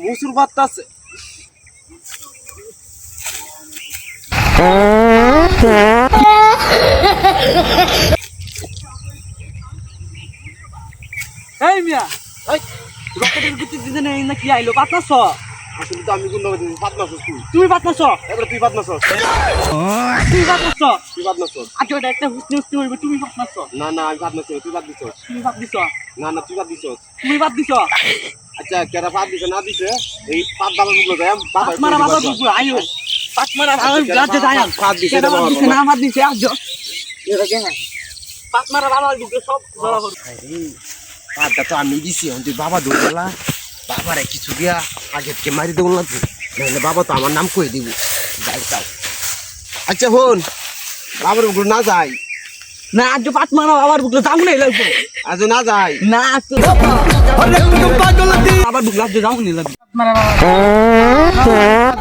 মুসুর আছে এই মিয়া এই রকেটের ভিতর দিতে না কি আইলো? পাতনাছ আসলে তো আমি গুন্ড পাত মাসস তুই তুই পাতনাছ এবারে তুই পাত মাসস তুই পাতনাছ তুই পাত মাসস আজ ওটা একটা হুসনি হুসনি হইবে তুমি পাতনাছ না না আমি পাত মাসস তুই পাত দিছস তুমি বাদ দিছ না না তুই পাত দিছস তুমি বাদ দিছ আচ্ছা কেরা পাত দিছে না দিছে এই পাত দাবার মুগলো দেয় বাবা মারা বাবা বুকু আইও পাত মারা বাবা গাজে যায় পাত দিছে এটা না দিছে আজ এটা কেন পাত মারা বাবা বুকু সব ধরা হল পাতটা তো আমি দিছি তুই বাবা দৌড় গেলা বাবারে কিছু দিয়া আগে কে মারি দেবো না তুই নাহলে বাবা তো আমার নাম কয়ে দিব। যাই যাও আচ্ছা হন। বাবার উপর না যাই। না আজ পাত মারা বাবার বুকু যাও নাই লাগবে। আজ না যাই। না আবার বুকু আজ যাও নি লাগবে।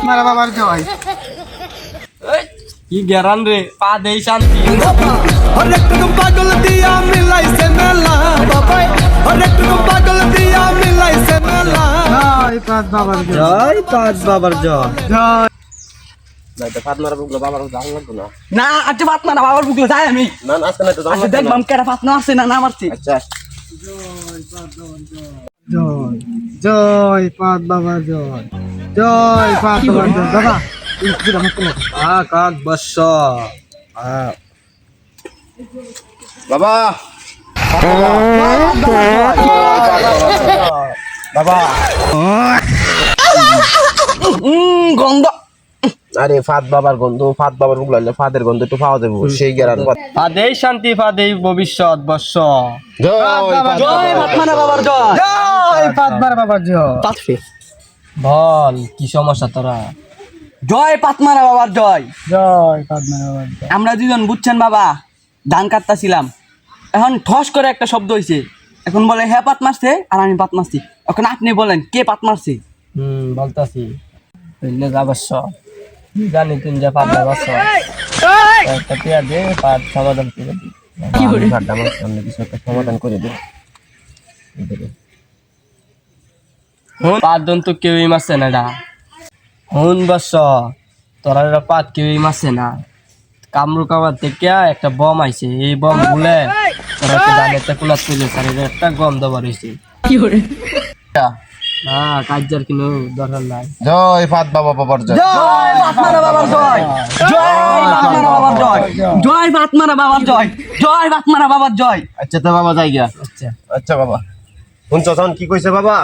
মারা বাবার জয়। কি গেরান রে? পা দেই শান্তি। পাগল দিয়া মেলা জয়। পাত বাবার জয়। পাত বাবার জয় না। না বাবার যাই আমি। না আজকে না তো। দেখবাম না। না না মারছি। আচ্ছা। কাক বাবা বাবা। গন্ধ। আরে ফাত বাবার গন্ধ ফাত বাবার বুক লাগলে ফাদের গন্ধ একটু পাওয়া যাব সেই গেরার ফাদেই শান্তি ফাদেই ভবিষ্যৎ বর্ষ জয় জয়। পাতমারা বাবার জয়। জয় পাত বাবা জয়। পাতফে বল কি সমস্যা তোরা? জয় পাতমারা বাবার জয়। জয় পাত বাবা জয়। আমরা দুজন বুঝছেন বাবা? ধান কাটতাছিলাম। এখন ঠস করে একটা শব্দ হয়েছে এখন বলে হ্যাঁ পাত মারছে আর আমি পাত মারছি এখন আপনি বলেন কে পাত মারছে হুম বলতাছি। বুঝলে যা বর্ষ জানি তুমি যে একটা টিয়া দে পাত সমাধান করে দি সামনে কিছু একটা সমাধান করে পাত দন তো কেউই মারছে না ডা হুন তোরা এরা পাত কেউই মারছে না। কামরু কামার থেকে একটা বম আইছে এই বম ভুলে তোরা কুলাত তুলে স্যার একটা গন্ধ বাড়িছে কি করে না কাজের কোনো দরকার নাই। জয় ফাত বাবা বাবার জয়। জয় পাতমারা বাবার জয়। জয় পাতমারা বাবার জয়। জয়। পাতমারা বাবার জয়। জয় পাতমারা বাবার জয়। আচ্ছা তো বাবা যাই গিয়া। আচ্ছা। আচ্ছা বাবা। শুনছ তখন কি কইছে বাবা?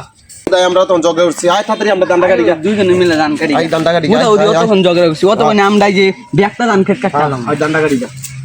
তাই আমরা তখন জগে উঠছি? আয় তাড়াতাড়ি আমরা দান্ডা গাড়ি গা দুইজনে মিলে ধান কাটি আই দান্ডা গাড়ি মোটামুটি অতক্ষণ জগরে উঠছি অতক্ষণে আমরা এই যে ব্যাগটা ধান খেট কাটলাম আয় দান্ডা গাড়ি গা